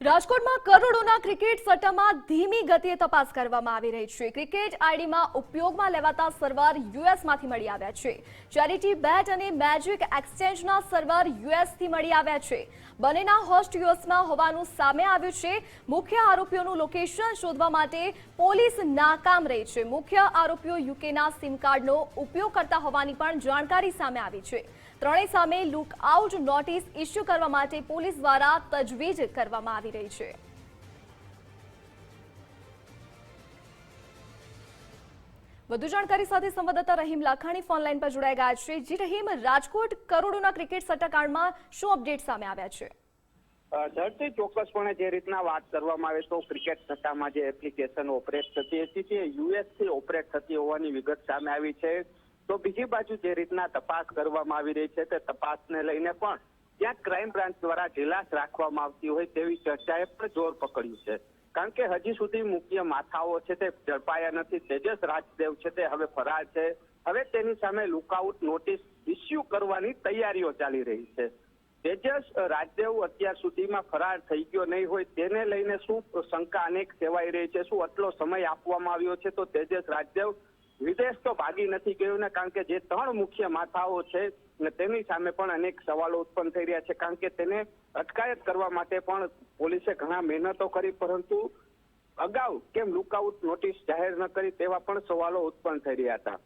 રાજકોટમાં કરોડોના ક્રિકેટ સટ્ટામાં ધીમી ગતિએ તપાસ કરવામાં આવી રહી છે. ક્રિકેટ આઈડીમાં ઉપયોગમાં લેવાતા સર્વર યુએસમાંથી મળી આવ્યા છે. ચેરિટી બેટ અને મેજિક એક્સચેન્જના સર્વર યુએસથી મળી આવ્યા છે. બંનેના હોસ્ટ યુએસમાં હોવાનું સામે આવ્યું છે. મુખ્ય આરોપીઓનું લોકેશન શોધવા માટે પોલીસ નાકામ રહી છે. મુખ્ય આરોપીઓ યુકેના સિમ કાર્ડનો ઉપયોગ કરતા હોવાની પણ જાણકારી સામે આવી છે. ત્રણેય સામે લુકઆઉટ નોટિસ ઇસ્યુ કરવા માટે પોલીસ દ્વારા તજવીજ કરવામાં આવી રહી છે. વધુ જાણકારી સાથે સંવાદદાતા રહીમ લાખાણી ફોનલાઈન પર જોડાઈ ગયા છે. જી રહીમ, રાજકોટ કરોડોના ક્રિકેટ સટ્ટાકાંડમાં શું અપડેટ સામે આવ્યા છે? ધરતી ચોક્કસપણે જે રીતના વાત કરવામાં આવે તો ક્રિકેટ સટ્ટામાં જે એપ્લિકેશન ઓપરેટ થતી હતી તે યુએસથી ઓપરેટ થતી હોવાની વિગત સામે આવી છે. તો બીજી બાજુ જે રીતના તપાસ કરવામાં આવી રહી છે તે તપાસને લઈને પણ ત્યાં ક્રાઇમ બ્રાન્ચ દ્વારા ઢીલાસ રાખવામાં આવતી હોય તેવી ચર્ચાએ પણ જોર પકડ્યું છે. કારણ કે હજી સુધી મુખ્ય માથાઓ છે તે ઝડપાયા નથી. તેજસ રાજદેવ છે તે હવે ફરાર છે. હવે તેની સામે લુકઆઉટ નોટિસ ઇસ્યુ કરવાની તૈયારીઓ ચાલી રહી છે. તેજસ રાજદેવ અત્યાર સુધીમાં ફરાર થઈ ગયો નહીં હોય તેને લઈને શું શંકા અનેક સેવાઈ રહી છે? શું આટલો સમય આપવામાં આવ્યો છે? તો તેજસ રાજદેવ વિદેશ તો ભાગી નથી ગયો ને, કારણ કે જે ત્રણ મુખ્ય માથાઓ છે ને તેની સામે પણ અનેક સવાલો ઉત્પન્ન થઈ રહ્યા છે. કારણ કે તેને અટકાયત કરવા માટે પણ પોલીસે ઘણા મહેનતો કરી, પરંતુ અગાઉ કેમ લુકઆઉટ નોટિસ જાહેર ન કરી તેવા પણ સવાલો ઉત્પન્ન થઈ રહ્યા હતા.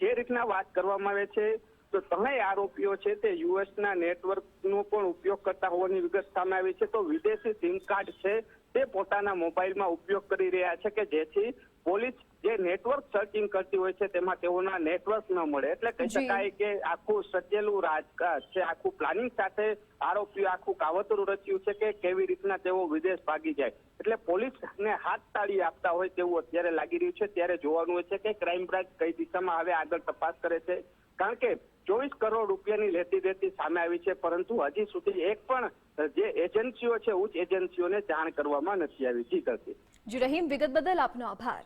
જે રીતના વાત કરવામાં આવે છે તો ત્રણેય આરોપીઓ છે તે યુએસના નેટવર્કનો પણ ઉપયોગ કરતા હોવાની વિગત સામે આવી છે. તો વિદેશી સિમ કાર્ડ છે તે પોતાના મોબાઈલમાં ઉપયોગ કરી રહ્યા છે કે જેથી પોલીસ જે નેટવર્ક સર્ચિંગ કરતી હોય છે તેમાં તેઓના નેટવર્ક ન મળે. એટલે કહી શકાય કે આખું સજેલું રાજકાજ છે આખું પ્લાનિંગ સાથે આરોપીઓ આખું કાવતરું રચ્યું છે કે કેવી રીતના તેઓ વિદેશ ભાગી જાય. એટલે પોલીસને હાથ તાળી આપતા હોય તેવું અત્યારે લાગી રહ્યું છે. ત્યારે જોવાનું હોય છે કે ક્રાઇમ બ્રાન્ચ કઈ દિશામાં હવે આગળ તપાસ કરે છે. કારણ કે ચોવીસ કરોડ રૂપિયાની લેતી દેતી સામે આવી છે, પરંતુ હજી સુધી એક પણ જે એજન્સીઓ છે, ઉચ્ચ એજન્સીઓને જાણ કરવામાં નથી આવી. જી કરતી જી, રહીમ, વિગત બદલ આપનો આભાર.